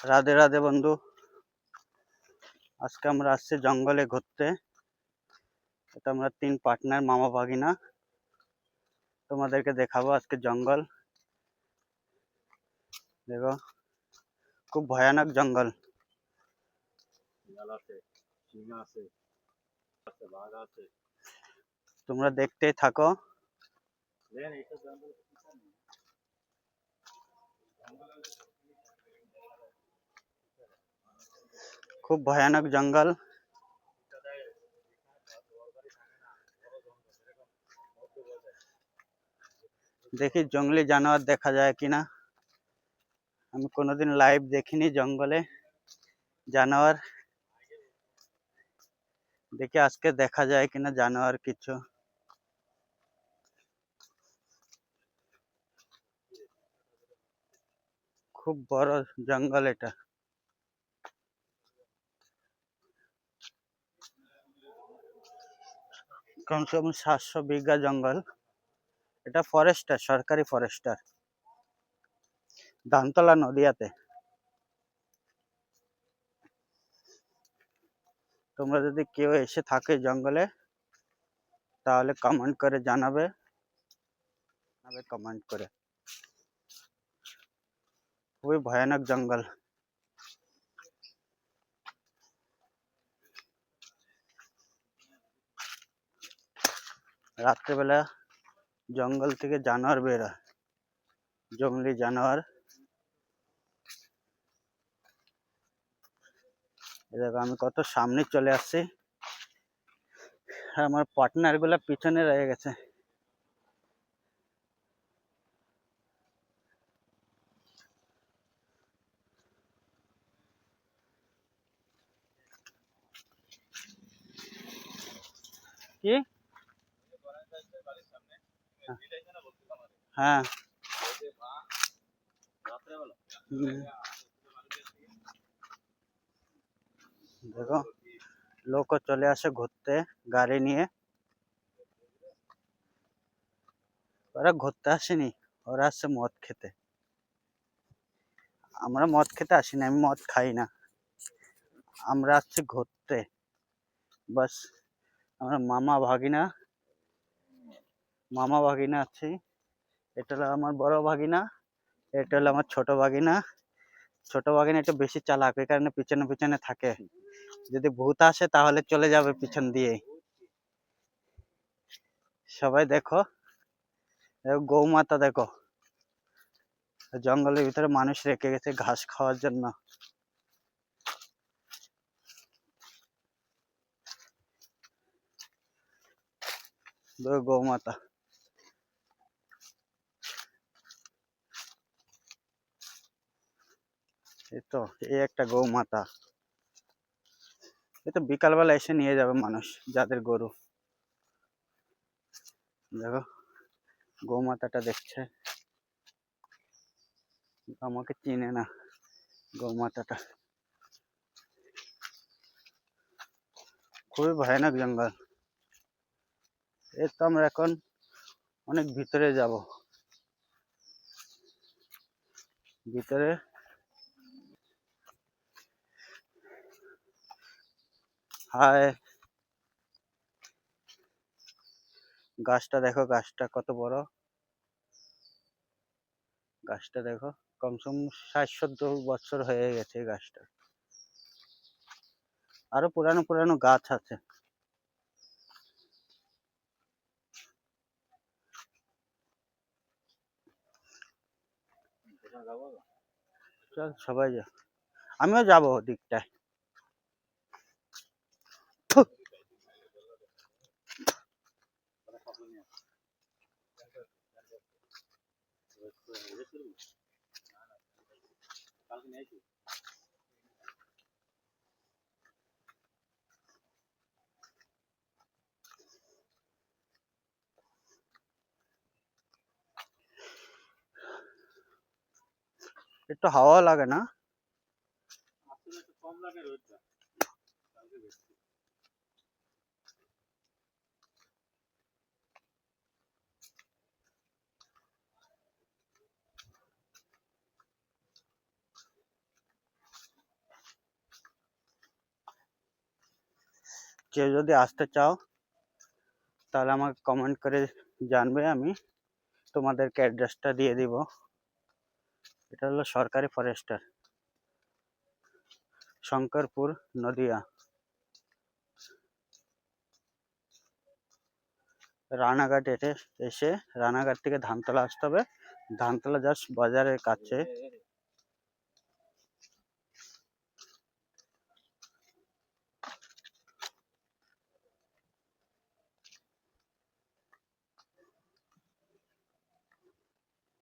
রাধে রাধে বন্ধু। আজকে আমরা আসছি জঙ্গলে ঘুরতে। এটা আমরা তিন পার্টনার মামা, ভাগিনা। তোমাদেরকে দেখাবো আজকে জঙ্গল। দেখো, খুব ভয়ানক জঙ্গল। শিয়াল আছে সিংহ আছে আছে বাঘ আছে তোমরা দেখতেই থাকো। দেন এইসব জঙ্গল খুব ভয়ানক জঙ্গল দেখি জঙ্গলি জানোয়ার দেখা যায় কিনা আমি কোনোদিন লাইভ দেখিনি জঙ্গলে জানোয়ার দেখি আজকে দেখা যায় কিনা জানোয়ার কিছু খুব বড় জঙ্গল এটা কমসে কম সাতশো বিঘা জঙ্গল। এটা ফরেস্টার সরকারি ফরেস্টার ধানতলা নদিয়াতে। তোমরা যদি কেউ এসে থাকে জঙ্গলে, তাহলে কমেন্ট করে জানাবে। জানাবে কমেন্ট করে। খুবই ভয়ানক জঙ্গল। রাত্রেবেলা জঙ্গল থেকে জানোয়ার বেরোয় জঙ্গলি জানোয়ার। দেখো, আমি কত সামনে চলে আসছি। আমার পার্টনারগুলা পিছনে রয়ে গেছে। কি? হ্যাঁ। দেখো লোকও চলে আসে ঘুরতে গাড়ি নিয়ে। ওরা ঘুরতে আসেনি ওরা আসছে মদ খেতে। আমরা মদ খেতে আসিনি আমি মদ খাই না। আমরা আসছি ঘুরতে। বাস আমরা মামা ভাগিনা মামা ভাগিনা আছি। এটা হলো আমার বড় ভাগিনা, এটা হলো আমার ছোট ভাগিনা। ছোট ভাগিনা একটু বেশি চালাক, এই কারণে পিছনে পিছনে থাকে। যদি ভূত আসে তাহলে চলে যাবে পিছন দিয়ে। সবাই দেখো গৌমাতা দেখো। জঙ্গলের ভিতরে মানুষ রেখে গেছে ঘাস খাওয়ার জন্য। গৌমাতা। তো এই একটা গৌ গৌমাতা। এ তো বিকালবেলা এসে নিয়ে যাবে মানুষ, যাদের গরু। দেখো গৌ গৌমাতাটা দেখছে। আমাকে চিনে না গৌ গৌমাতাটা। খুবই ভয়ানক জঙ্গল। এই তো আমরা এখন অনেক ভিতরে যাব। ভিতরে হায়। গাছটা দেখো, গাছটা কত বড়। গাছটা দেখো কমসম ষাট সত্তর বছর হয়ে গেছে গাছটা আরও পুরানো পুরানো গাছ আছে। চল সবাই যা। আমিও যাব ওদিকটায়। একটু হাওয়া লাগে না আসলে একটু কম লাগে রোদটা কালকে বেশি কেউ যদি আসতে চাও, তাহলে আমাকে কমেন্ট করে জানবে, আমি তোমাদেরকে অ্যাড্রেসটা দিয়ে দিব। এটা হলো সরকারি ফরেস্টার শঙ্করপুর, নদিয়া। রানাঘাট এসে এসে, রানাঘাট থেকে ধানতলা আসতে হবে। ধানতলা জাস্ট বাজারের কাছে।